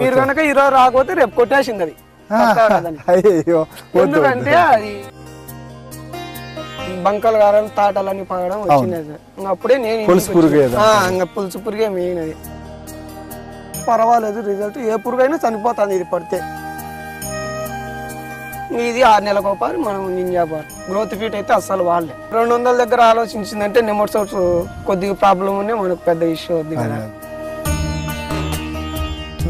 మీరు కనుక ఈరోజు రాకపోతే రేపు కొట్టేసింది అది. అయ్యో ఎందుకంటే అది బంకలు గారాలు తాటాలని వచ్చినది సార్. ఇంక అప్పుడే నేను పులుసు పురుగు ఇంకా పులుసు పురుగే మెయిన్ అది. పర్వాలేదు రిజల్ట్ ఏ పురుగైనా చనిపోతుంది ఇది పడితే. ఇది ఆరు నెలలకు ఒకసారి మనం నింజాబార్ గ్రోత్ ఫీట్ అయితే అస్సలు వాళ్ళే. రెండు వందల దగ్గర ఆలోచించిందంటే నెమట్ సోర్స్ కొద్దిగా ప్రాబ్లం ఉండే మనకు పెద్ద ఇష్యూ అవుద్ది కదా.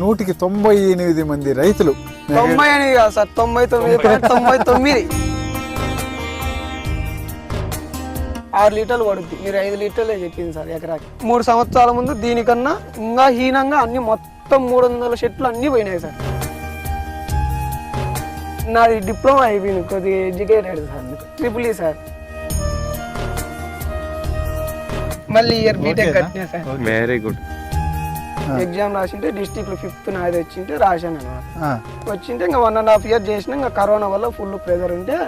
నూటికి తొంభై ఎనిమిది మంది రైతులు. తొంభై అని కాదు సార్ తొంభై తొమ్మిది తొంభై. తొమ్మిది. ఆరు లీటర్లు పడుద్ది. మీరు ఐదు లీటర్లే చెప్పింది సార్ ఎకరాకి. మూడు సంవత్సరాల ముందు దీనికన్నా ఇంకా హీనంగా అన్ని మొత్తం మూడు వందల చెట్లు అన్ని పోయినాయి సార్. నాది డిప్లొమా అయిపోయింది కొద్దిగా educated sir triple E sir. మళ్ళీ ఇయర్ బీటెక్ కట్టినా సార్. వెరీ గుడ్ ఎగ్జామ్ రాసింటే డిస్టిక్ ఫిఫ్త్ నాది వచ్చింటే రాశాను అనమాట ఆ, వచ్చింటే ఇంకా వన్ అండ్ హాఫ్ ఇయర్ చేసిన ఇంకా కరోనా వల్ల ఫుల్ ప్రెజర్ ఉంటే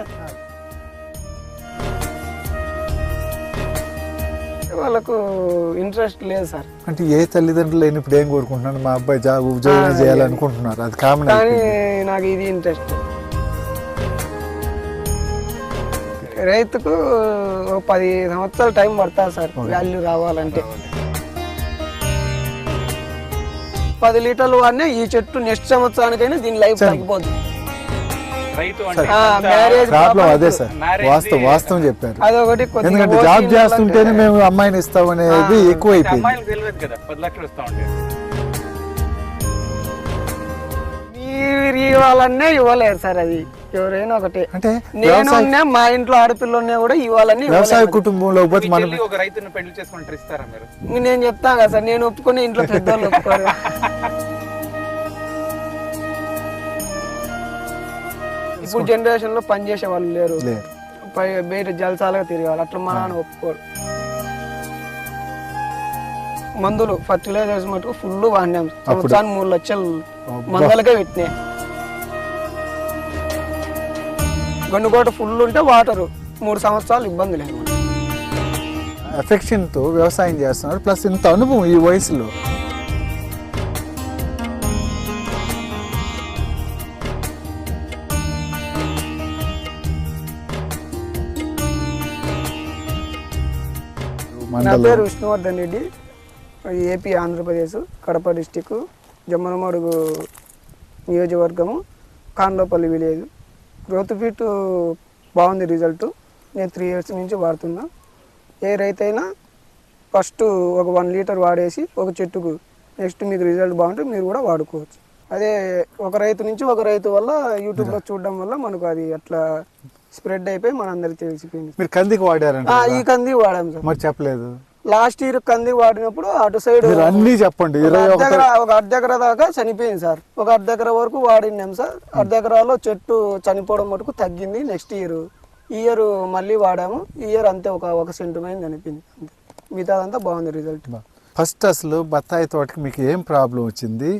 వాళ్ళకు ఇంట్రెస్ట్ లేదు సార్. అంటే ఏ తల్లిదండ్రులు లేని ఇప్పుడు ఏం కోరుకుంటున్నాను మా అబ్బాయి జాబ్ ఉద్యోగం చేయాలనుకుంటున్నారు. అది కామన్ కానీ నాకు ఇది ఇంట్రెస్ట్ రైతుకు పది సంవత్సరాలు టైం పడుతుంది సార్. వాల్యూ రావాలంటే. పది లీటర్లు వాడినా ఈ చెట్టు నెక్స్ట్ సంవత్సరానికైనా దీని లైఫ్ తగ్గిపోతుంది రైతు అంటే మ్యారేజ్ ప్రాబ్లం అదే సార్. వాస్తవం చెప్పారు. ఎందుకంటే జాబ్ చేస్తుంటేనే మేము అమ్మాయిని ఇస్తా ఇవ్వాలనే ఇవ్వలేరు సార్ అది. ఎవరైనా ఒకటే. అంటే నేను మా ఇంట్లో ఆడపిల్ల ఉన్నా కూడా ఇవ్వాలని వ్యవసాయ కుటుంబంలో పోతే మనం ఒక రైతుని పెళ్ళి చేసుకుంటారు ఇస్తారా మీరు. నేను చెప్తాను కదా సార్ నేను ఒప్పుకుని ఇంట్లో పెద్దోళ్ళు ఒప్పుకోరు. ఇప్పుడు జనరేషన్లో పని చేసే వాళ్ళు లేరు. బయట జలసాలుగా తిరగాలి అట్లా మా నాన్న ఒప్పుకోరు. మందులు ఫర్టిలైజర్స్ మటుకు ఫుల్ వాడినాం. సంవత్సరానికి మూడు లక్షలు మందులకే పెట్టినాయి. గండుకోట ఫుల్ ఉంటే వాటర్. మూడు సంవత్సరాలు ఇబ్బంది లేదు మనకి. అఫెక్షన్తో వ్యవసాయం చేస్తున్నారు. ప్లస్ ఇంత అనుభవం ఈ వయసులో. నా పేరు విష్ణువర్ధన్ రెడ్డి. ఏపీ ఆంధ్రప్రదేశ్ కడప డిస్టిక్ జమ్మలమడుగు నియోజకవర్గము కాండ్లోపల్లి విలేజ్. గ్రోత్ ఫీట్ బాగుంది రిజల్ట్ నేను త్రీ ఇయర్స్ నుంచి వాడుతున్నా. ఏ రైతు అయినా ఫస్ట్ ఒక వన్ లీటర్ వాడేసి ఒక చెట్టుకు నెక్స్ట్ మీకు రిజల్ట్ బాగుంటే మీరు కూడా వాడుకోవచ్చు. అదే ఒక రైతు నుంచి ఒక రైతు వల్ల యూట్యూబ్లో చూడడం వల్ల మనకు అది అట్లా స్ప్రెడ్ అయిపోయి మనందరికి తెలిసిపోయింది. మీరు కందికి వాడారంట ఈ కంది వాడాం సార్. మరి చెప్పలేదు. లాస్ట్ ఇయర్ కంది వాడినప్పుడు అటు సైడ్ అన్నీ చెప్పండి. ఒక అర్ధ ఎకరా దాకా చనిపోయింది సార్. ఒక అర్ధ ఎకరా వరకు వాడినాం సార్. అర్ధ ఎకరాలో చెట్టు చనిపోవడం మటుకు తగ్గింది నెక్స్ట్ ఇయర్. ఈ ఇయర్ మళ్ళీ వాడాము. ఈ ఇయర్ అంతే ఒక ఒక సెంటిమెంట్ చనిపోయింది అంతే మిగతాదంతా బాగుంది రిజల్ట్. ఫస్ట్ అసలు బత్తాయి తోటకి మీకు ఏం ప్రాబ్లం వచ్చింది?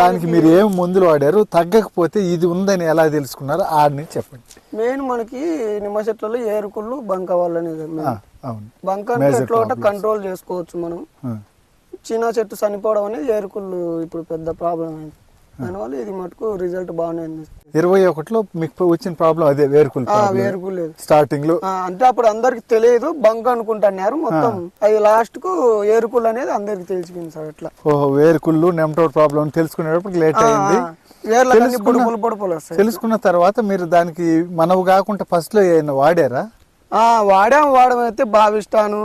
దానికి మీరు ఏం మందులు వాడారు? తగ్గకపోతే ఇది ఉందని ఎలా తెలుసుకున్నారు ఆడిని చెప్పండి. మెయిన్ మనకి నిమ్మ చెట్లలో ఏరుకుళ్ళు బంక అనేది అవును. బంక ఎట్లా. కంట్రోల్ చేసుకోవచ్చు మనం. చిన్న చెట్టు చనిపోవడం అనేది ఏరుకుళ్ళు ఇప్పుడు పెద్ద ప్రాబ్లం అయింది. దానివల్ల ఇది మటుకు రిజల్ట్ బాగానే ఉంది. ఇరవై ఒకటిలో మీకు వచ్చిన ప్రాబ్లం అదే వేరుకులు ఆ, వేరుకుళ్ళు లేదు. స్టార్టింగ్లో? అంటే అప్పుడు అందరికి తెలియదు బంక్ అనుకుంటున్నారు మొత్తం. అది లాస్ట్కు ఏరుకులు అనేది అందరికి తెలిసిపోయింది సార్ అట్లా. ఓహో వేరుకుళ్ళు నెమటోడ్ ప్రాబ్లం తెలుసుకునేటప్పుడు లేట్ అయింది. తెలుసుకున్న తర్వాత మీరు దానికి మనవు కాకుండా ఫస్ట్లో వాడారా? ఆ, వాడాము వాడము అయితే భావిస్తాను.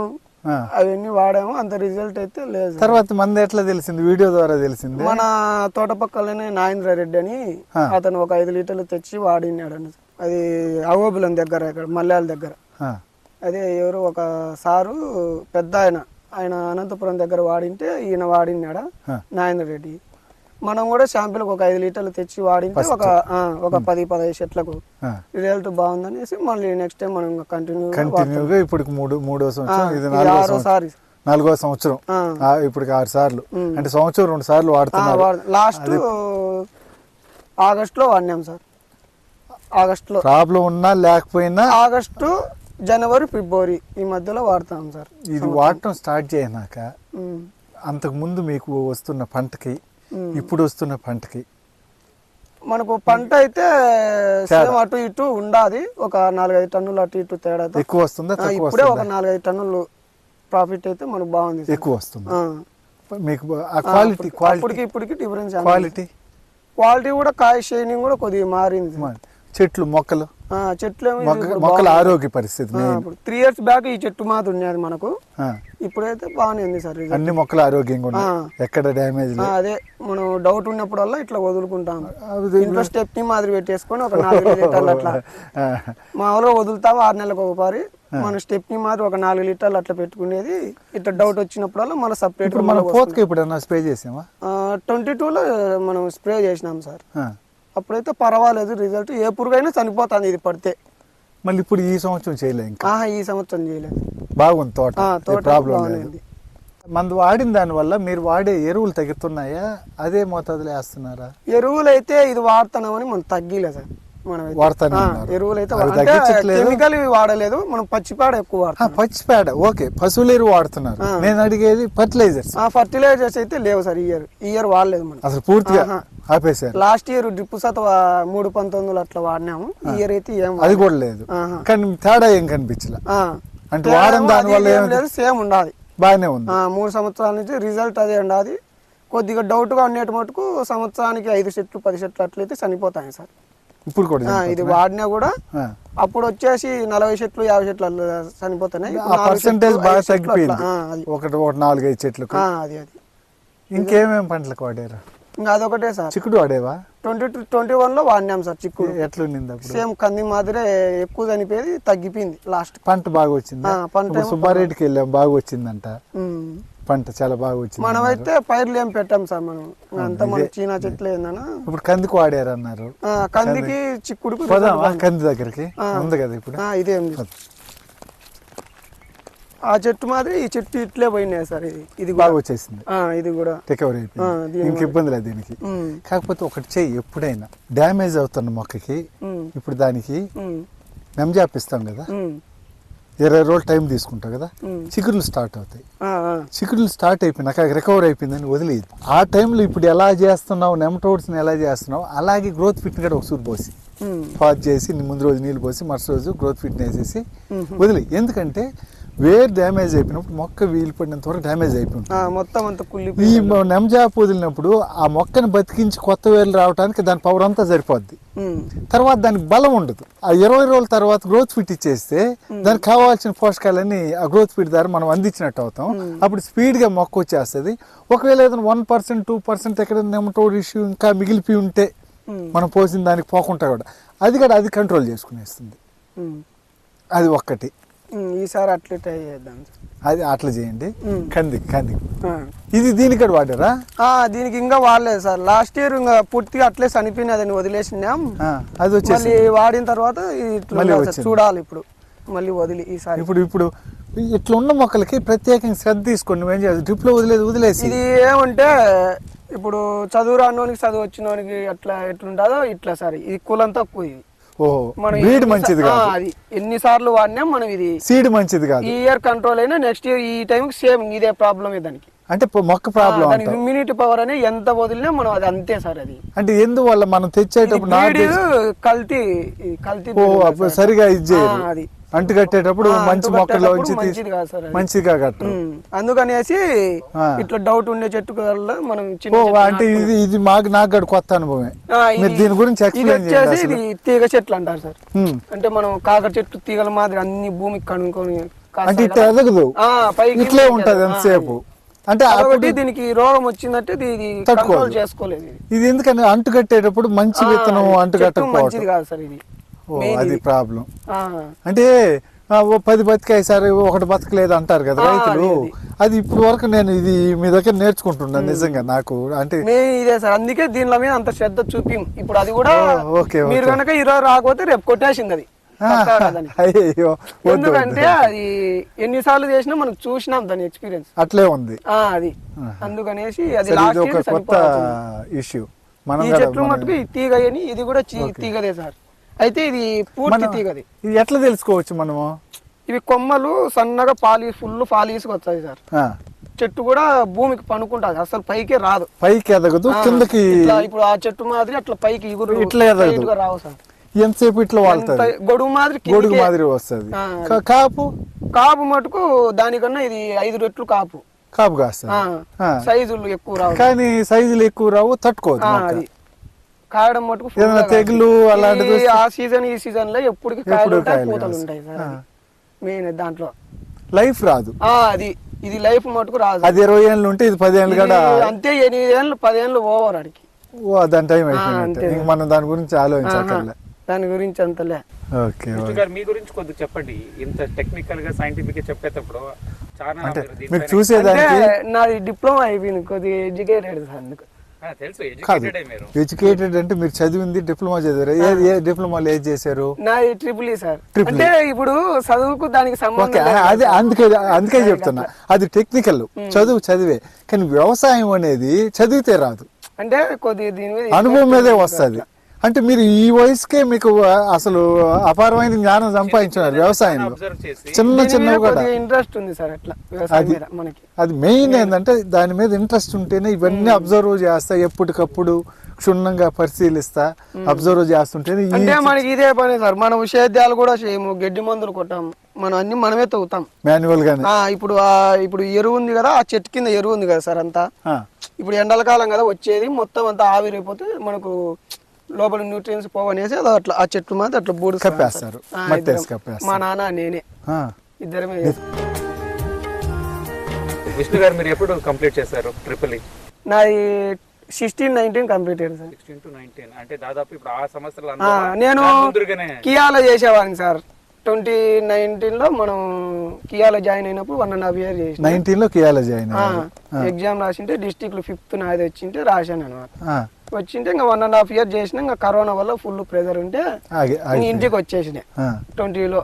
అవన్నీ వాడాము అంత రిజల్ట్ అయితే లేదు. తర్వాత మంది ఎట్లా తెలిసింది? వీడియో ద్వారా తెలిసింది? మన తోట పక్కలనే నాగేంద్ర రెడ్డి అని అతను ఒక ఐదు లీటర్లు తెచ్చి వాడినాడు అని అది అగోబిలం దగ్గర ఇక్కడ మల్యాల దగ్గర. అదే ఎవరు ఒక సారు పెద్ద ఆయన. ఆయన అనంతపురం దగ్గర వాడింటే ఈయన వాడినాడా. నాగేంద్ర రెడ్డి మనం కూడా శాంపిల్ ఒక ఐదు లీటర్లు తెచ్చి వాడింటే ఒక ఒక పది పదహైదు చెట్లకు. రిజల్ట్ బాగుందనేసి మళ్ళీ నెక్స్ట్ టైం మనం కంటిన్యూ కంటిన్యూగా ఇప్పుడు మూడు మూడో సంవత్సరం ఇది నాలుగో నాలుగో సంవత్సరం. ఇప్పటికి ఆరు సార్లు. అంటే సంవత్సరం రెండు సార్లు వాడుతున్నారు. లాస్ట్ ఆగస్టులో వాడినాం సార్. ఆగస్టులో. ప్రాబ్లం ఉన్నా లేకపోయినా ఆగస్టు జనవరి ఫిబ్రవరి ఈ మధ్యలో వాడతాం సార్ ఇది వాడటం స్టార్ట్ చేయనాక. అంతకు ముందు మీకు వస్తున్న పంటకి ఇప్పుడు వస్తున్న పంటకి? మనకు పంట అయితే సేమ్ అటు ఇటు ఉండాది. ఒక నాలుగైదు టన్నులు అటు ఇటు తేడా ఎక్కువ వస్తుందా? ఇప్పుడే ఒక నాలుగైదు టన్నులు ప్రాఫిట్ అయితే మనకు బాగుంది. ఎక్కువ వస్తుంది. మీకు క్వాలిటీ ఇప్పటికి డిఫరెన్స్ క్వాలిటీ? క్వాలిటీ కూడా కాయ షైనింగ్ కూడా కొద్దిగా మారింది చెట్లు మొక్కలు? చెట్లు మొక్కల. ఆరోగ్య పరిస్థితి త్రీ ఇయర్స్ బ్యాక్ ఈ చెట్టు మాది ఉన్నది మనకు. ఇప్పుడైతే బాగానే ఉంది సార్. అన్ని మొక్కలు ఆరోగ్యంగా. ఎక్కడ డ్యామేజ్ అదే మనం డౌట్ ఉన్నప్పుడల్లా ఇట్లా వదులుకుంటాం. ఇంట్లో స్టెప్ని మాదిరి పెట్టేసుకొని ఒక నాలుగు లీటర్లు అట్లా. మామూలుగా వదులుతాము ఆరు నెలలకు ఒకసారి. మన స్టెప్ని మాదిరి ఒక నాలుగు లీటర్లు అట్లా పెట్టుకునేది. ఇట్లా డౌట్ వచ్చినప్పుడల్లా మన సపరేట్ మనం పోతకి ఇప్పుడు స్ప్రే చేసామా ట్వంటీ టూలో మనం స్ప్రే చేసినాం సార్. అప్పుడైతే పర్వాలేదు రిజల్ట్ ఏ పురుగైనా చనిపోతుంది ఇది పడితే. మళ్ళీ ఇప్పుడు ఈ సంవత్సరం చేయలే ఇంకా? ఈ సంవత్సరం చేయలేదు. బాగుంది తోట. తోట ప్రాబ్లం లేదు. మందు వాడిన దాని వల్ల మీరు వాడే ఎరువులు తగ్గుతున్నాయా? అదే మోతాదులో వేస్తున్నారా? ఎరువులు అయితే ఇది వాడుతున్నామని మనం తగ్గిలే సార్. మనం. వాడుతానే. ఎరువులు అయితే? కెమికల్ వాడలేదు మనం పచ్చిపాడ ఎక్కువ వాడతాం పచ్చి పేడ ఓకే పశువుల ఎరువు వాడుతున్నారు. నేను అడిగేది ఫర్టిలైజర్స్ ఫర్టిలైజర్స్ అయితే లేవు సార్ ఇయర్ ఇయర్ వాడలేదు మనం అసలు పూర్తిగా ఆహా. ఆపేశారు లాస్ట్ ఇయర్ డ్రిప్ సత మూడు పంతొమ్మిదిలో అట్లా వాడినాము ఈ ఇయర్ అయితే ఏం అది కూడా లేదు. కానీ తేడా ఏం కనిపించలే. అంటే ఏమో దాని వల్ల ఏం? లేదు సేమ్ ఉండాలి బాగానే ఉంది మూడు సంవత్సరాల నుంచి రిజల్ట్ అదే ఉండాలి కొద్దిగా డౌట్గా ఉండేటి మటుకు సంవత్సరానికి ఐదు చెట్లు పది చెట్లు అట్లయితే చనిపోతాయి సార్ ఇప్పుడు కూడా ఇది వాడినా కూడా. అప్పుడు వచ్చేసి నలభై చెట్లు యాభై చెట్లు చనిపోతున్నాయి. పర్సంటేజ్ చెట్లు, బాగా చెట్లు తగ్గిపోయింది. ఒకటి ఒకటి నాలుగైదు చెట్లకు. ఆ, అది అది. ఇంకేమేం పంటలకు వాడారు? ఇంకా అదొకటే సార్. చిక్కుడు వాడేవా? ట్వంటీ టూ ట్వంటీ వన్లో వాడినాం సార్ చిక్కుడు. ఎట్లుండింది అప్పుడు? సేమ్ కంది మాదిరే ఎక్కువ చనిపోయేది తగ్గిపోయింది లాస్ట్. పంట బాగా వచ్చింది? పంట సుబ్బారెడ్డికి వెళ్ళాం బాగా వచ్చిందంట. పంట చాలా బాగా వచ్చింది మనమైతే పైర్లు ఏం పెట్టాం సార్ మనం. అంతా మన చీనా చెట్లు ఏందన్నా? ఇప్పుడు కందికి వాడారు అన్నారు. కందికి చిక్కుడుకు కంది దగ్గరికి? ఉంది కదా ఇప్పుడు? ఆ, ఇదేం. ఆ చెట్టు మాదిరి ఈ చెట్టు ఇట్లే పోయినాయి సార్ ఇది. బాగా వచ్చేసింది. ఇది కూడా. రికవరీ అయిపోయింది. ఇంక ఇబ్బంది లేదు దీనికి. కాకపోతే ఒకటి చెయ్యి ఎప్పుడైనా. డ్యామేజ్ అవుతున్న మొక్కకి ఇప్పుడు దానికి నెమ్జాపిస్తాం కదా. ఇరవై రోజులు టైం తీసుకుంటాం కదా. చిగురులు స్టార్ట్ అవుతాయి. చిగురులు స్టార్ట్ అయిపోయినాక రికవర్ అయిపోయిందని వదిలేదు ఆ టైంలో ఇప్పుడు ఎలా చేస్తున్నావు నెమటోడ్స్ని ఎలా చేస్తున్నావు అలాగే గ్రోత్ ఫిట్ కూడా ఒకసారి పోసి పాజ్ చేసి ముందు రోజు నీళ్ళు పోసి మరుసటి రోజు గ్రోత్ ఫిట్ వేసేసి. వదిలి ఎందుకంటే వేర్ డ్యామేజ్ అయిపోయినప్పుడు మొక్క వీలు పడినంత వరకు డ్యామేజ్ అయిపోయింది మొత్తం అంతా కుళ్ళి ఈ నెమ్జాప్ వదిలినప్పుడు ఆ మొక్కని బతికించి కొత్త వేర్లు రావడానికి దాని పవర్ అంతా సరిపోద్ది. తర్వాత దానికి బలం ఉండదు. ఆ ఇరవై రోజుల తర్వాత గ్రోత్ ఫిట్ ఇచ్చేస్తే దానికి కావాల్సిన పోషకాలన్నీ ఆ గ్రోత్ ఫిట్ ద్వారా మనం అందించినట్టు అవుతాం. అప్పుడు స్పీడ్గా మొక్క వచ్చేస్తుంది. ఒకవేళ ఏదైనా వన్ పర్సెంట్ టూ పర్సెంట్ ఎక్కడ నెమటోడ్ ఇష్యూ ఇంకా మిగిలిపోయి ఉంటే మనం పోసిన దానికి పోకుండా కూడా అది కూడా అది కంట్రోల్ చేసుకునేస్తుంది. అది ఒక్కటి. ఈసారి అట్లే ట్రై చేద్దాం సార్. అది అట్లా చేయండి. కంది కంది. ఇది దీనికి కూడా వాడారా? ఆ, దీనికి ఇంకా వాడలేదు సార్. లాస్ట్ ఇయర్ ఇంకా పూర్తిగా అట్లే చనిపోయినదని వదిలేసినాం. ఆ, అది వచ్చేసి వాడిన తర్వాత. చూడాలి ఇప్పుడు. మళ్ళీ వదిలి ఈసారి. ఇప్పుడు ఇప్పుడు ఇట్లా ఉన్న మొక్కలకి ప్రత్యేకంగా శ్రద్ధ తీసుకోండి. నువ్వేం చేయాలి? డ్రిప్లో వదిలేదు వదిలేసి. ఇది ఏమంటే ఇప్పుడు చదువు రానోనికి చదువు వచ్చినోనికి అట్లా ఎట్లుంటుందో ఇట్లా సార్. ఇది కులం తక్కువ ఇది. ఎన్ని మంచిది అది ఎన్నిసార్లు వాడినాం మనం ఇది సీడ్ మంచిది కాదు. ఈ ఇయర్ కంట్రోల్ అయినా నెక్స్ట్ ఇయర్ ఈ టైంకి సేమ్ ఇదే ప్రాబ్లం దానికి. అంటే మొక్క ప్రాబ్లం దానికి ఇమ్యూనిటీ పవర్ అనేది ఎంత వదిలినా మనం అది అంతే సార్ అది. అంటే ఎందువల్ల మనం తెచ్చేటప్పుడు బ్రీడ్ కల్తీ కల్తీ. సరిగా ఇది అది. అంటు కట్టేటప్పుడు మంచి మొక్కలో. మంచిగా కట్టరు ఉమ్, అందుకనేసి. ఇట్లా డౌట్ ఉండే చెట్టు వల్ల మనం అంటే ఇది ఇది మాకు నాకు కొత్త అనుభవమే ఆ, మీరు ఇది- దీని గురించి ఎక్స్ప్లెయిన్ ఇది తీగ చెట్లు అంటారు సార్. అంటే మనం కాకర చెట్టు తీగల మాదిరి అన్ని భూమికి కనుక్కొని అంటే ఇట్లా. ఎదగదు ఇట్లే ఉంటది ఎంతసేపు. అంటే అప్పుడు దీనికి రోగం వచ్చిందంటే ఇది-. కంట్రోల్ చేసుకోలేదు ఇది. ఎందుకని అంటు కట్టేటప్పుడు మంచి విత్తనం అంటు చెట్టు మంచిది కాదు సార్ ఇది అది. ప్రాబ్లం. అంటే పది బతికాయి సార్ ఒకటి బతకలేదు అంటారు కదా రైతులు. అది, ఇప్పుడు వరకు నేను ఇది మీ దగ్గర నేర్చుకుంటున్నాను నిజంగా నాకు. అంటే ఇదే సార్ అందుకే దీనిలో మీద అంత శ్రద్ధ చూపిం. ఇప్పుడు అది కూడా ఓకే, మీరు. కనుక ఈరోజు రాకపోతే రేపు కొట్టేసింది అది. అయ్యో ఎందుకంటే. అది ఎన్నిసార్లు చేసినా మనం చూసినాం దాని ఎక్స్పీరియన్స్. అట్లే ఉంది. అది. అందుకనేసి అది లాస్ట్ కొత్త. ఇష్యూ. మనం చెట్లు మటుకు తీగ అని ఇది కూడా తీగదే సార్. అయితే ఇది పూర్తి తీగది. ఇది ఎట్లా తెలుసుకోవచ్చు మనము? ఇవి కొమ్మలు సన్నగా పాలి ఫుల్ పాలీసుకు వస్తాయి సార్. చెట్టు కూడా భూమికి పనుకుంటుంది. అసలు పైకే రాదు. పైకి ఎదగదు కిందకి ఇప్పుడు ఆ చెట్టు మాదిరి అట్లా పైకి ఇగురు ఇట్లా ఎదగదు. రావు సార్. ఎంతసేపు ఇట్లా వాళ్తుంది? గొడుగు మాదిరి గొడుగు. మాదిరి వస్తుంది. కాపు? కాపు మటుకు దానికన్నా ఇది ఐదు రెట్లు కాపు. కాపు ఆ. సైజులు ఎక్కువ రావు. కానీ సైజులు ఎక్కువ రావు తట్టుకోదు కాయడం మటుకు తెగులు వస్తే- ఆ సీజన్ ఈ సీజన్లో ఎప్పటికి కాయలు ఎప్పుడు ఉంటాయి పూతలు. ఉంటాయి సార్. మెయిన్ దాంట్లో. లైఫ్ రాదు. ఆ అది. ఇది లైఫ్ మటుకు రాదు. అది ఇరవై ఏళ్ళు ఉంటే ఇది పది ఏళ్ళు కూడా అంతే ఎనిమిది ఏళ్ళు పది ఏళ్ళు ఓవర్ అడికి ఓ, దాని టైం ఇంక మనం దాని గురించి ఆలోచించక్కర్లే. దాని గురించి అంతలే. ఓకే మీ గురించి కొద్దిగా చెప్పండి. ఇంత టెక్నికల్గా సైంటిఫిక్గా చెప్పేటప్పుడు చాలా అంటే మీరు చూసేదానికి నాది డిప్లొమా అయిపోయింది కొద్దిగా ఎడ్యుకేటెడ్ సార్ అందుకు. కాదు ఎడ్యుకేటెడ్ అంటే మీరు చదివింది డిప్లొమా చదివారు? ఏ ఏ డిప్లొమాలో ఏది చేశారు? నాది triple E sir Triple E. అంటే ఇప్పుడు చదువుకు దానికి సంబంధం అది. అందుకే అందుకే చెప్తున్నా. అది టెక్నికల్ చదువు చదివే. కానీ వ్యవసాయం అనేది చదివితే రాదు. అంటే కొద్దిగా దీని మీద అనుభవం మీదే వస్తుంది. అంటే మీరు ఈ వయసుకే మీకు అసలు అపారమైన జ్ఞానం సంపాదించున్నారు వ్యవసాయంలో. చిన్న కూడా కొద్దిగా ఇంట్రెస్ట్ ఉంది సార్ అట్లా అది- మనకి. అది మెయిన్ ఏంటంటే దాని మీద ఇంట్రెస్ట్ ఉంటేనే ఇవన్నీ అబ్జర్వ్ చేస్తా ఎప్పటికప్పుడు క్షుణ్ణంగా పరిశీలిస్తా అబ్జర్వ్ చేస్తుంటేనే అంటే మనకి ఇదే పని సార్ మన విషయాలు కూడా చేయము గడ్డి మందులు కొట్టాం మనం అన్ని మనమే తవ్వుతాం. మాన్యువల్ గానే ఆ ఇప్పుడు ఆ ఇప్పుడు ఎరువు ఉంది కదా ఆ చెట్టు కింద ఎరువు ఉంది కదా సార్ అంతా. ఆ, ఇప్పుడు ఎండల కాలం కదా వచ్చేది మొత్తం అంతా ఆవిరైపోతే మనకు లోపల న్యూట్రియన్స్ పోవనేసి అది అట్లా ఆ చెట్లు మాత్రం అట్లా బూడు కప్పేస్తారు. మట్టి వేసి కప్పేస్తారు. మా నాన్న నేనే. ఆ. ఇద్దరమే. విష్ణు గారు మీరు ఎప్పుడు కంప్లీట్ చేశారు ట్రిపుల్ ఈ నాది సిక్స్టీన్ నైన్టీన్ కంప్లీట్ అయ్యారు సార్. సిక్స్టీన్ టు నైన్టీన్ అంటే దాదాపు ఇప్పుడు ఆ సంవత్సరాలు నేను కియాలో చేసేవాడిని సార్. ట్వంటీ నైన్టీన్లో మనం కియాలో జాయిన్ అయినప్పుడు వన్ అండ్ హాఫ్ ఇయర్ చేసిన. 19 లో కియాల జాయిన్. ఎగ్జామ్ రాసింటే డిస్టిక్లో ఫిఫ్త్ నాది వచ్చింటే రాశాను అనమాట ఆ, వచ్చింటే ఇంకా వన్ అండ్ హాఫ్ ఇయర్ చేసిన ఇంకా కరోనా వల్ల ఫుల్ ప్రెజర్ ఉంటే ఇంటికి వచ్చేసిన. ఆ, ట్వంటీలో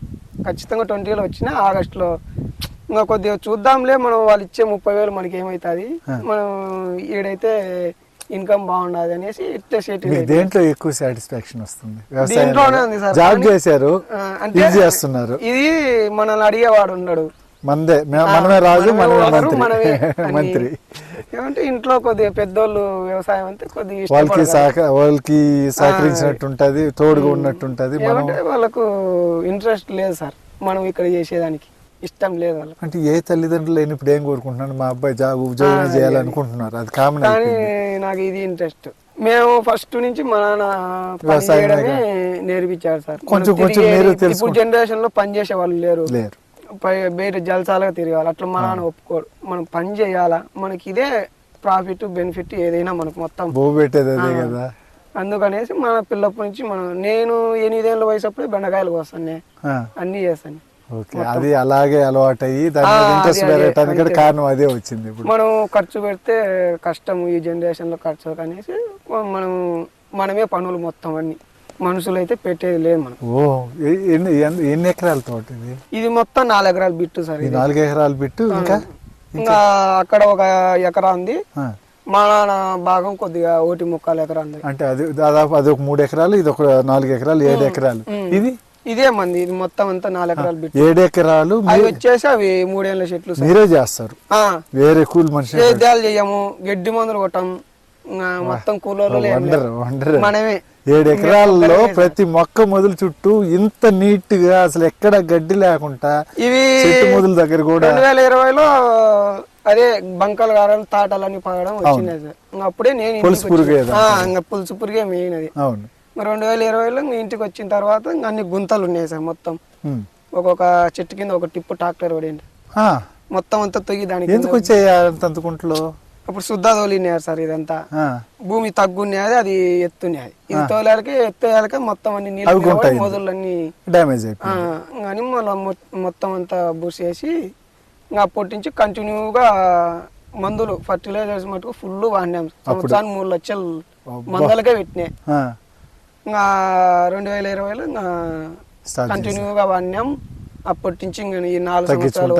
ఖచ్చితంగా ట్వంటీలో వచ్చిన ఆగస్టులో ఇంకా కొద్దిగా చూద్దాంలే మనం వాళ్ళు ఇచ్చే ముప్పై వేలు మనకి ఏమవుతుంది మనం ఈడైతే ఇన్కమ్ బాగుండదు అనేసి ఇట్లా సెటిల్ దేంట్లో ఎక్కువ సాటిస్ఫాక్షన్ వస్తుంది? దీంట్లోనే ఉంది సార్. జాబ్ చేశారు అంటే ఇది చేస్తున్నారు. ఇది మనల్ని అడిగేవాడు మనదే మే- మనమే రాజు మనమే. మంత్రి. ఏమంటే ఇంట్లో కొద్దిగా పెద్దోళ్ళు వ్యవసాయం అంటే కొద్దిగా వాళ్ళకి వాళ్ళకి సహకరించినట్టు ఉంటది తోడుగా ఉన్నట్టు ఉంటది ఏమంటే వాళ్ళకు ఇంట్రెస్ట్ లేదు సార్ మనం ఇక్కడ చేసేదానికి. ఇష్టం లేదు వాళ్ళకి. అంటే ఏ తల్లిదండ్రులు లేని ఇప్పుడు ఏం కోరుకుంటున్నాను మా అబ్బాయి జాబ్ ఉద్యోగం చేయాలనుకుంటున్నారు అది కామన్ కానీ నాకు ఇది ఇంట్రెస్ట్ మేము ఫస్ట్ నుంచి మా నాన్న నేర్పించారు సార్. కొంచెం కొంచెం ఇప్పుడు. జనరేషన్లో పని చేసే వాళ్ళు లేరు. లేరు. బయట జలసాలుగా తిరగాలి. అట్లా మా నాన్న ఒప్పుకోడు. మనం పని చేయాలా? మనకి ఇదే ప్రాఫిట్ బెనిఫిట్ ఏదైనా మనకు మొత్తం. బో పెట్టేది అదే కదా. అందుకనేసి మన పిల్లప్పటి నుంచి మనం నేను ఎనిమిదేళ్ళ వయసు అప్పుడే బెండకాయలు కోస్తాను. అన్నీ చేస్తాను. అది అలాగే అలవాటు అయ్యి ఇంట్రెస్ట్ పెరగటానికి. కారణం అదే వచ్చింది ఇప్పుడు. మనం ఖర్చు పెడితే కష్టం ఈ జనరేషన్లో ఖర్చు అనేసి మనం మనమే పనులు మొత్తం అన్ని. మనుషులు అయితే పెట్టేది లేదు మనం ఓ ఎన్ని ఎన్ని- ఎకరాల తోట ఇది? ఇది మొత్తం నాలుగు ఎకరాలు బిట్టు సార్ ఇది. నాలుగు ఎకరాలు బిట్టు ఇంకా? ఇంకా అక్కడ ఒక ఎకరా ఉంది. మా భాగం కొద్దిగా ఒకటి ముక్కాలు ఎకరా ఉంది. అంటే అది దాదాపు అది ఒక మూడు ఎకరాలు ఇది ఒక నాలుగు ఎకరాలు ఏడు ఎకరాలు. ఇది? ఇదే మంది ఇది మొత్తం అంతా నాలుగు ఎకరాలు బిట్టు. ఏడు ఎకరాలు అవి వచ్చేసి అవి మూడేళ్ళ చెట్లు మీరే చేస్తారు? వేరే కూల్ మనిషి సేద్యాలు చెయ్యము గడ్డి మందులు కొట్టాం ఇంకా మొత్తం కూలోళ్ళు లేం వండర్ లేదు. వండర్. మనమే. ఏడు ఎకరాల్లో ప్రతి మొక్క మొదలు చుట్టూ ఇంత నీట్గా అసలు ఎక్కడ గడ్డి లేకుండా ఇవి మొదల దగ్గర కూడా రెండు వేల ఇరవైలో అదే బంకలు గారాలు తాటాలని పడడం ఇంకా అప్పుడే నేను పులుసు పురుగు పులుసు పురుగే మెయిన్ అది. అవును. రెండు వేల ఇరవైలో ఇంటికి వచ్చిన తర్వాత ఇంకా అన్ని గుంతలు ఉన్నాయి సార్ మొత్తం. ఒక్కొక్క చెట్టు కింద ఒక టిప్పు ట్రాక్టర్ పడింది. మొత్తం అంతా తొగి దానికి ఎందుకు వచ్చాయి అంత కుంటలు అప్పుడు శుద్ధ తోలినారు సార్ ఇదంతా. భూమి తగ్గున్నది అది ఎత్తున్నది ఇది తోలాలకి ఎత్తేయాలకి మొత్తం అన్ని నీళ్ళు. మొదలన్నీ డ్యామేజ్ అయిపోయింది. కానీ మళ్ళీ మొత్తం అంతా బూసేసి ఇంకా అప్పటి నుంచి కంటిన్యూగా మందులు ఫర్టిలైజర్స్ మటుకు ఫుల్ వాడినాం. సంవత్సరానికి మూడు లక్షలు మందులకే పెట్టినాయి. ఇంకా రెండు వేల ఇరవైలో ఇంకా కంటిన్యూగా వాడినాం. అప్పటి నుంచి ఇంకా ఈ నాలుగు సంవత్సరాలు.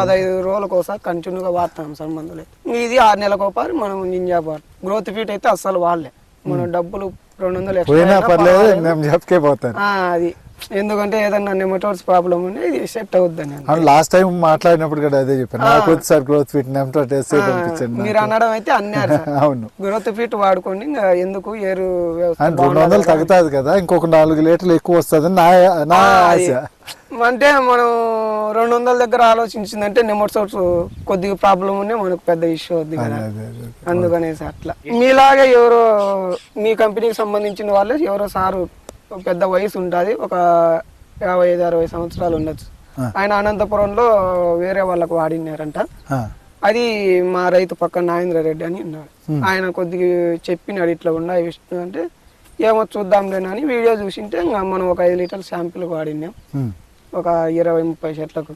పదహైదు రోజులకు ఒకసారి కంటిన్యూగా వాడతాం సార్ మందులు. ఇది ఆరు నెలలకు ఒకసారి మనం నింజా వాడు గ్రోత్ ఫీట్ అయితే అస్సలు వాడలే. మనం డబ్బులు రెండు వందలు అది. ఎందుకంటే ఏదన్నా నెమటోడ్స్ ప్రాబ్లం ఉంటే ఇది సెట్ అవుద్దని లాస్ట్ టైం మాట్లాడినప్పుడు కూడా అదే చెప్పాను. నాకు గ్రోత్ ఫిట్ నెంటో టెస్ట్ పంపించండి మీరు అనడం అయితే అన్నారు అవును. గ్రోత్ ఫీట్ వాడుకోండి ఇంకా ఎందుకు ఏరు రెండు వందలు తగ్గుతుంది కదా ఇంకొక నాలుగు లీటర్లు ఎక్కువ వస్తుంది నా నా ఆశ. అంటే మనం రెండు వందల దగ్గర ఆలోచించిందంటే నెమటోడ్స్ కొద్దిగా ప్రాబ్లం ఉంటే మనకు పెద్ద ఇష్యూ అవుద్ది కదా. అదే, అదే. అందుకనేసి అట్లా. మీలాగే ఎవరో మీ కంపెనీకి సంబంధించిన వాళ్ళు ఎవరో సారు పెద్ద వయసు ఉంటుంది. ఒక యాభై ఐదు అరవై సంవత్సరాలు ఉండొచ్చు. ఆయన అనంతపురంలో వేరే వాళ్ళకు వాడినారంట. అది మా రైతు పక్కన నాగేంద్ర రెడ్డి అని ఉన్నాడు. ఆయన కొద్దిగా చెప్పినాడు ఇట్లా ఉండా విష్ణు అంటే ఏమో చూద్దాంలేనని వీడియో చూసింటే ఇంకా మనం ఒక ఐదు లీటర్ల శాంపిల్ వాడినాం. ఒక ఇరవై ముప్పై చెట్లకు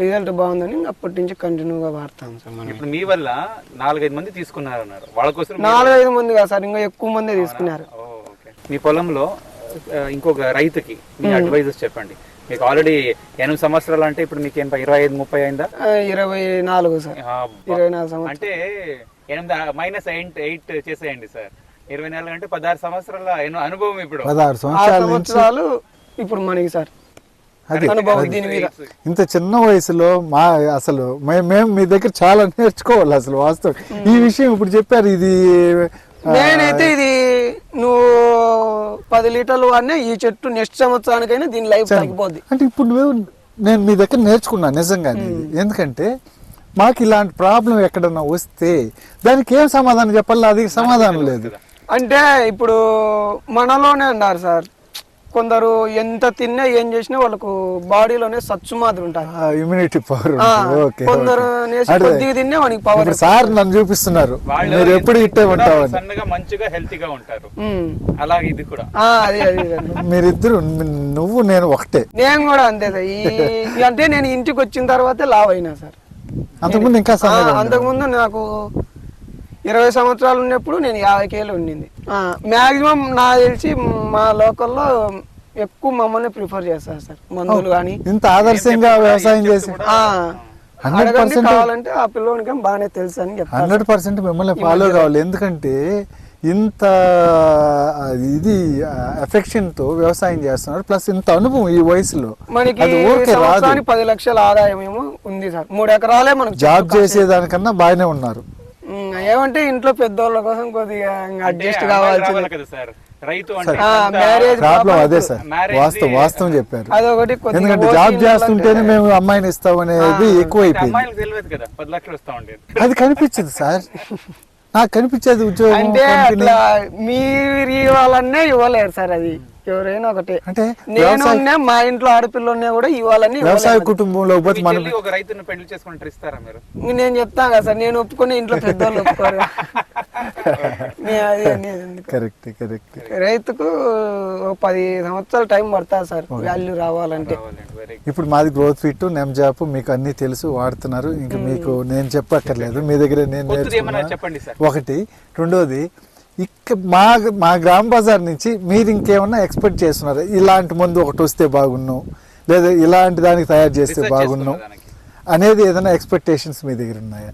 రిజల్ట్ బాగుందని అప్పటి నుంచి కంటిన్యూగా వాడతాం సార్ మనం. ఇప్పుడు మీ వల్ల నాలుగైదు మంది తీసుకున్నారు అన్నారు వాళ్ళ కోసం మీరు- నాలుగైదు మంది కాదు సార్ ఇంకా ఎక్కువ మంది తీసుకున్నారు. మీ పొలంలో ఇంకొక రైతుకి మీ అడ్వైజెస్ చెప్పండి. మీకు ఆల్రెడీ ఎనిమిది సంవత్సరాలు అంటే ఇప్పుడు మీకు ఎంత ఇరవై ఐదు ముప్పై అయిందా? ఇరవై నాలుగు సార్. ఇరవై నాలుగు సంవత్సరాలు. అంటే ఎనిమిది మైనస్ ఎయిట్ ఎయిట్ చేసేయండి సార్. ఇరవై నాలుగు అంటే పదహారు సంవత్సరాల ఎన్నో అనుభవం ఇప్పుడు. పదహారు సంవత్సరాల ఇప్పుడు మనకి సార్. అది అనుభవం దీని మీద. ఇంత చిన్న వయసులో మా అసలు మే- మేము మీ దగ్గర చాలా నేర్చుకోవాలి అసలు వాస్తవం. ఈ విషయం ఇప్పుడు చెప్పారు ఇది నేనైతే ఇది నువ్వు పది లీటర్లు వాడినా ఈ చెట్టు నెక్స్ట్ సంవత్సరానికైనా దీని లైఫ్ తగ్గిపోద్ది. అంటే ఇప్పుడు నువ్వు నేను మీ దగ్గర నేర్చుకున్నాను నిజంగానే ఇది. ఎందుకంటే మాకు ఇలాంటి ప్రాబ్లం ఎక్కడన్నా వస్తే దానికి ఏం సమాధానం చెప్పాలి? అది సమాధానం లేదు. అంటే ఇప్పుడు మనలోనే అన్నారు సార్ కొందరు ఎంత తిన్నా ఏం చేసినా వాళ్ళకు బాడీలోనే సచ్చు మాదిరి ఉంటుంది. ఇమ్యూనిటీ పవర్ కొందరు నేసి కొద్దిగా తిన్నా మనకి పవర్ సార్ నన్ను చూపిస్తున్నారు. మీరు ఎప్పుడు ఇట్టే ఉంటామని సన్నగా మంచిగా హెల్తీగా ఉంటారు. అలాగే ఇది కూడా. అది. మీరిద్దరు నువ్వు నేను ఒకటే. నేను కూడా అంతే అంటే నేను ఇంటికి వచ్చిన తర్వాతే లావ్ అయినా సార్. అంతకుముందు ఇంకా అంతకుముందు నాకు ఇరవై సంవత్సరాలు ఉన్నప్పుడు నేను యాభై కేలు ఉండింది మాక్సిమం నాకు తెలిసి మా లోకల్లో ఎక్కువ మమ్మల్ని ప్రిఫర్ చేస్తారు సార్. మందులు కానీ ఇంత ఆదర్శంగా వ్యవసాయం చేసి హండ్రెడ్ పర్సెంట్ కావాలంటే ఆ పిల్లోనికి బాగానే తెలుసు అని చెప్తాను హండ్రెడ్ పర్సెంట్ మిమ్మల్ని ఫాలో కావాలి. ఎందుకంటే ఇంత ఇది ఎఫెక్షన్తో వ్యవసాయం చేస్తున్నారు. ప్లస్ ఇంత అనుభవం ఈ వయసులో. మనకి పది లక్షల ఆదాయం ఏమో ఉంది సార్. మూడు ఎకరాలే మనకు జాబ్ చేసేదానికన్నా బాగానే ఉన్నారు. ఏమంటే ఇంట్లో పెద్దోళ్ళ కోసం కొద్దిగా అడ్జస్ట్ కావాల్సింది. రావాలి కదా సార్. రైతు అదే సార్ వాస్తవం వాస్తవం చెప్పారు. అదొకటి ఎందుకంటే జాబ్ చేస్తుంటేనే మేము అమ్మాయిని ఇస్తాం అనేది ఎక్కువైపోయింది. అమ్మాయిలకు తెలియదు కదా పది లక్షలు వస్తా ఉండేది అది కనిపించదు సార్. నాకు కనిపించేది ఉద్యోగం అంటే అట్లా మీరు ఇవ్వాలనే ఇవ్వలేరు సార్ అది. ఎవరైనా ఒకటే. అంటే నేను ఉన్నా, మా ఇంట్లో ఆడపిల్ల ఉన్నా కూడా ఇవ్వాలని వ్యవసాయ. కుటుంబంలో ఒక రైతుని పెళ్ళి చేసుకుంటారు ఇస్తారా మీరు? నేను చెప్తాను కదా సార్ నేను ఒప్పుకుని ఇంట్లో పెద్దోళ్ళు ఒప్పుకోరు. Correct correct. రైతుకు పది సంవత్సరాలు టైం పడుతుంది సార్ వాల్యూ రావాలంటే. ఇప్పుడు మాది గ్రోత్ ఫిట్ నెమ్జాప్ మీకు అన్ని తెలుసు వాడుతున్నారు. ఇంకా మీకు నేను చెప్పక్కర్లేదు మీ దగ్గర నేను చెప్పండి సార్. ఒకటి. రెండోది ఇక్క మా మా గ్రామ బజార్ నుంచి మీరు ఇంకేమన్నా ఎక్స్పెక్ట్ చేస్తున్నారు? ఇలాంటి మందు ఒకటి వస్తే బాగున్నాం. లేదా ఇలాంటి దానికి తయారు చేస్తే బాగున్నాం. అనేది ఏదైనా ఎక్స్పెక్టేషన్స్ మీ దగ్గర ఉన్నాయా?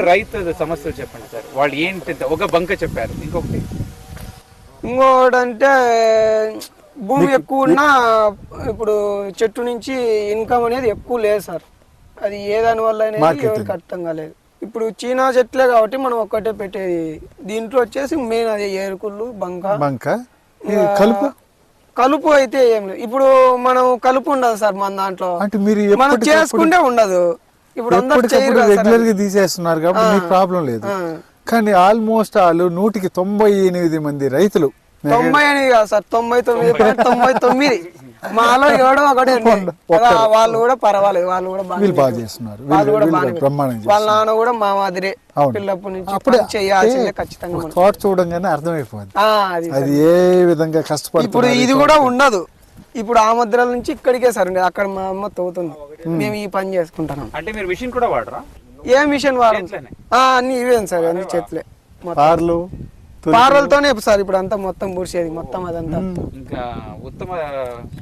రైతు సమస్యలు చెప్పండి సార్. వాళ్ళు ఏంటి ఒక బంక చెప్పారు. ఇంకొకటి. ఇంకోటి అంటే భూమి ఎక్కువ ఉన్నా ఇప్పుడు చెట్టు నుంచి ఇన్కమ్ అనేది ఎక్కువ లేదు సార్. అది ఏ దాని వల్ల అనేది. ఎవరికి అర్థం కాలేదు. ఇప్పుడు చీనా చెట్లే కాబట్టి మనం ఒక్కటే పెట్టేది. దీంట్లో వచ్చేసి మెయిన్ అది ఏరుకుళ్ళు బంక. బంక. కలుపు? కలుపు అయితే ఏం లేదు. ఇప్పుడు మనం కలుపు ఉండదు సార్ మన దాంట్లో. అంటే మీరు మనం చేసుకుంటే ఉండదు. ఇప్పుడు రెగ్యులర్గా తీసేస్తున్నారు కాబట్టి ప్రాబ్లం లేదు. కానీ ఆల్మోస్ట్ వాళ్ళు నూటికి తొంభై ఎనిమిది మంది రైతులు తొంభై అని కాదు సార్ తొంభై తొమ్మిది తొంభై తొమ్మిది. మాలో ఎవడో ఒకటే వాళ్ళు కూడా పర్వాలేదు వాళ్ళు కూడా బాగా వీళ్ళు బాగా చేస్తున్నారు. వాళ్ళు కూడా వీళ్ళు బ్రహ్మాండం నాన్న కూడా మా మాదిరే. పిల్లప్పటి నుంచి అప్పుడే చేయాల్సిందే ఖచ్చితంగా. తోట చూడంగానే అర్థమైపోద్ది ఆ, అది ఏ విధంగా ఇప్పుడు కష్టపడుతుంది ఇది కూడా ఉండదు. ఇప్పుడు ఆ మధ్యలో నుంచి ఇక్కడికే సార్ ఉండేది. అక్కడ మా అమ్మ తవ్వుతుంది. మేము ఈ పని చేసుకుంటున్నాం. అంటే మీరు మిషన్ కూడా వాడరా? ఏ మిషన్ అన్ని ఇవేం సార్ అన్ని చేతులే. మొత్తం. పార్లు పారలతోనే సార్ ఇప్పుడు అంతా మొత్తం బుడిసేది మొత్తం అదంతా. ఇంకా ఉత్తమ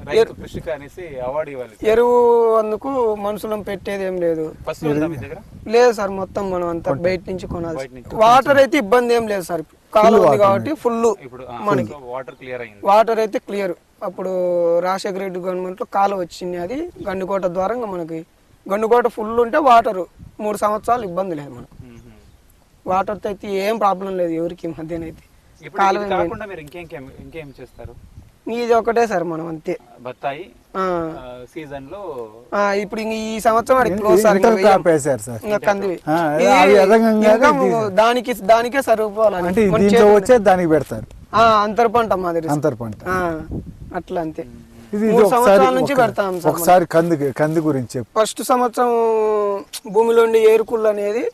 రైతు కృషిక అనేసి అవార్డు ఇవ్వాలి ఎరువు అందుకు మనుషులను పెట్టేది ఏం లేదు లేదు సార్ మొత్తం మనం అంతా బయట నుంచి కొనాలి. వాటర్ అయితే ఇబ్బంది ఏం లేదు సార్. కాలం ఉంది కాబట్టి ఫుల్ ఇప్పుడు మనకి. వాటర్ క్లియర్ అయింది. వాటర్ అయితే క్లియర్ అప్పుడు రాజశేఖర రెడ్డి గవర్నమెంట్లో కాలువ వచ్చింది అది. గండికోట ద్వారా మనకి గండికోట ఫుల్ ఉంటే వాటర్ మూడు సంవత్సరాలు ఇబ్బంది లేదు మనకు. వాటర్తో అయితే ఏం ప్రాబ్లం లేదు ఎవరికి ఈ మధ్యనైతే. కాకుండా మీరు ఇంకేం ఇంకేం చేస్తారు? ఇది ఒకటే సార్ మనం అంతే. బత్తాయి ఆ, సీజన్లో ఆ, ఇప్పుడు ఇంక ఈ సంవత్సరం అది క్లోజ్ సార్ తీశారు. దానికి దానికే దీంట్లో చేతులు- వచ్చే దానికి పెడతారు. ఆ, అంతర పంట మాదిరి అంతర్ పంట. ఆ, అట్లా అంతే. ఇది సంవత్సరాల నుంచి ఒక- పెడతాం సార్ ఒకసారి కంది కంది గురించి చెప్పు. ఫస్ట్ సంవత్సరం భూమిలో ఉండే ఏరుకుళ్ళు అనేది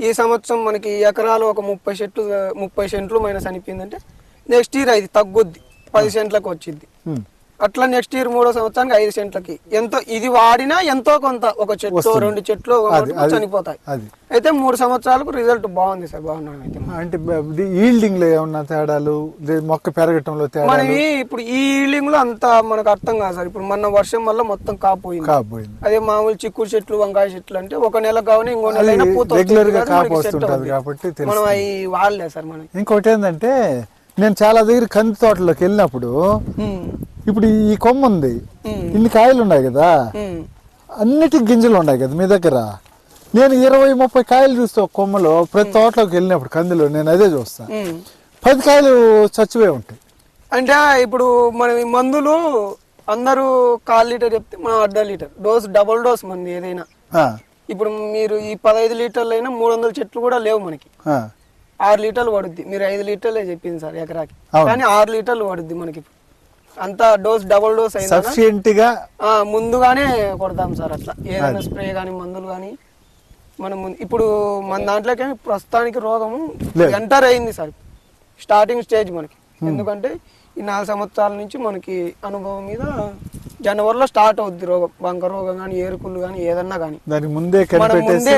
ఈ సంవత్సరం మనకి ఎకరాలు ఒక ముప్పై చెట్లు ముప్పై సెంట్లు మైనస్ అనిపిందంటే నెక్స్ట్ ఇయర్ అది తగ్గుద్ది. పది సెంట్లకు వచ్చింది ఉమ్. అట్లా నెక్స్ట్ ఇయర్ మూడో సంవత్సరానికి ఐదు సెంట్లకి. ఎంతో ఇది వాడినా ఎంతో కొంత. ఒక చెట్టు రెండు చెట్లు చనిపోతాయి. అది. అయితే మూడు సంవత్సరాలకు రిజల్ట్ బాగుంది సార్ బాగున్నాను అంటే ఈల్డింగ్లో ఏమన్నా తేడాలు? మొక్క పెరగటంలో తేడా ఇప్పుడు ఈ ఈల్డింగ్లో అంత మనకు అర్థం కాదు సార్. ఇప్పుడు మొన్న వర్షం వల్ల మొత్తం కాపోయింది. కాపోయింది. అదే మామూలు చిక్కుడు చెట్లు వంకాయ చెట్లు అంటే ఒక నెల కావాలి ఇంకో నెల రెగ్యులర్గా కాబట్టి కాపు మనకి set వస్తుంటది అవుద్ది. కాబట్టి మనం అవి వాడలేదు సార్ మనకి ఇంకోటి ఏంటంటే నేను చాలా దగ్గర కంది తోటలోకి వెళ్ళినప్పుడు ఇప్పుడు ఈ కొమ్మ ఉంది. ఇన్ని కాయలు ఉన్నాయి కదా? ఉమ్, అన్నిటికి గింజలు ఉన్నాయి కదా మీ దగ్గర? నేను ఇరవై ముప్పై కాయలు చూస్తే కొమ్మలో ప్రతి తోటలోకి వెళ్ళినప్పుడు కందిలో నేను అదే చూస్తా. పది కాయలు చచ్చిపోయి ఉంటాయి. అంటే ఇప్పుడు మనం మందులు అందరూ కాల్ లీటర్ చెప్తే మనం అర్ధ లీటర్. డోస్ డబుల్ డోస్ మంది ఏదైనా. ఇప్పుడు మీరు ఈ పదహైదు లీటర్లు అయినా మూడు వందల చెట్లు కూడా లేవు మనకి. ఆరు లీటర్లు పడుద్ది. మీరు ఐదు లీటర్లే చెప్పింది సార్ ఎకరాకి. కానీ ఆరు లీటర్లు పడుద్ది మనకి. అంతా డోస్ డబుల్ డోస్ సఫిషియెంట్గా ముందుగానే కొడతాం సార్ అట్లా. ఏదైనా స్ప్రే కానీ మందులు కానీ మనం ముందు- ఇప్పుడు మన దాంట్లోకి ప్రస్తుతానికి రోగము. ఎంటర్ అయింది సార్. స్టార్టింగ్ స్టేజ్ మనకి. ఎందుకంటే ఈ నాలుగు సంవత్సరాల నుంచి మనకి అనుభవం మీద జనవరిలో స్టార్ట్ అవుద్ది రోగం. బంక రోగం కానీ ఏరుకుళ్ళు కానీ ఏదన్నా కానీ దానికి ముందే ముందే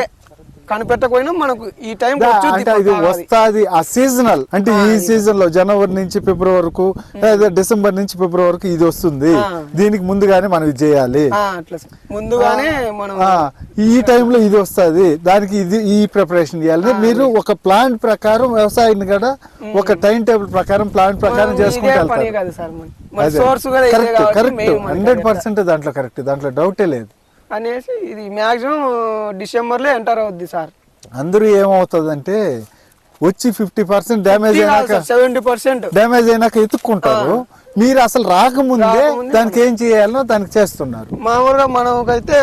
కనిపెట్టకపోయినా మనకు ఈ టైం అంటే ఇది వస్తాది ఆ సీజనల్ అంటే ఈ సీజన్లో జనవరి నుంచి ఫిబ్రవరి వరకు లేదా డిసెంబర్ నుంచి ఫిబ్రవరి వరకు ఇది వస్తుంది. దీనికి ముందుగానే మనం ఇది చేయాలి. ముందుగానే మనం ఈ టైంలో ఇది వస్తుంది. దానికి ఇది ఈ ప్రిపరేషన్ చేయాలి. మీరు ఒక ప్లాన్ ప్రకారం వ్యవసాయాన్ని కూడా ఒక టైం టేబుల్ ప్రకారం ప్లాన్ ప్రకారం చేసుకుంటూ ఇదే పని వెళ్తారు. కాదు సార్ మన మన సోర్స్ కూడా ఇదే కరెక్ట్ కరెక్ట్ హండ్రెడ్. పర్సెంట్ దాంట్లో కరెక్ట్ దాంట్లో డౌటే లేదు. అనేసి ఇది మాక్సిమం డిసెంబర్లో ఎంటర్ అవుద్ది సార్. అందరూ ఏమవుతుందంటే వచ్చి ఫిఫ్టీ పర్సెంట్ డ్యామేజ్ అయినాక సెవెంటీ పర్సెంట్ డ్యామేజ్ అయినాక ఎత్తుక్కుంటారు. మీరు అసలు రాకముందే దానికి ఏం చేయాలో దానికి చేస్తున్నారు. మామూలుగా మనకైతే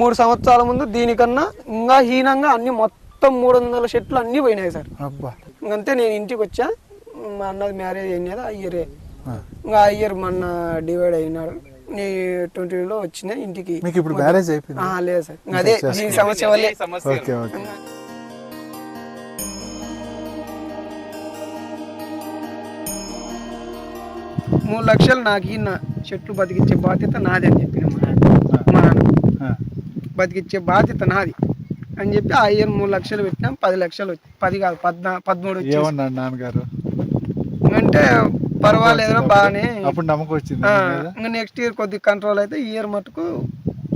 మూడు సంవత్సరాల ముందు దీనికన్నా ఇంకా హీనంగా అన్ని మొత్తం మూడు వందల చెట్లు అన్ని పోయినాయి సార్. అబ్బా. ఇంకంతే నేను ఇంటికి వచ్చా మా అన్నది మ్యారేజ్ అయినది ఆ ఇయరే ఇంకా ఆ ఇయర్ మొన్న డివైడ్ అయినాడు. ట్వంటీలో వచ్చిన ఇంటికి. మీకు ఇప్పుడు మ్యారేజ్ అయిపోయింది? లేదు సార్. అదే ఈ సమస్య వల్లే. సమస్య ఓకే ఓకే. మూడు లక్షలు నాకు ఈయన చెట్లు బతికించే బాధ్యత నాది అని చెప్పిన మా నాన్న. బతికించే బాధ్యత నాది అని చెప్పి ఆ ఇయర్ మూడు లక్షలు పెట్టినాం పది లక్షలు వచ్చి పది కాదు పద్నా పదమూడు వచ్చి నాన్నగారు? అంటే పర్వాలేదు బాగానే అప్పుడు నమ్మకం వచ్చింది? ఇంకా నెక్స్ట్ ఇయర్ కొద్దిగా కంట్రోల్ అయితే ఈ ఇయర్ మటుకు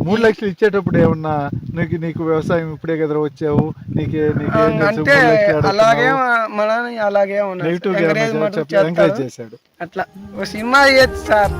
మూడు లక్షలు ఇచ్చేటప్పుడు ఏమన్నా నీకు నీకు వ్యవసాయం ఇప్పుడే కదా వచ్చావు? నీకే అంటే అలాగే మన అలాగే ఉన్నాడు ఎంకరేజ్ చేశాడు. అట్లా. సినిమా చేయొచ్చు సార్.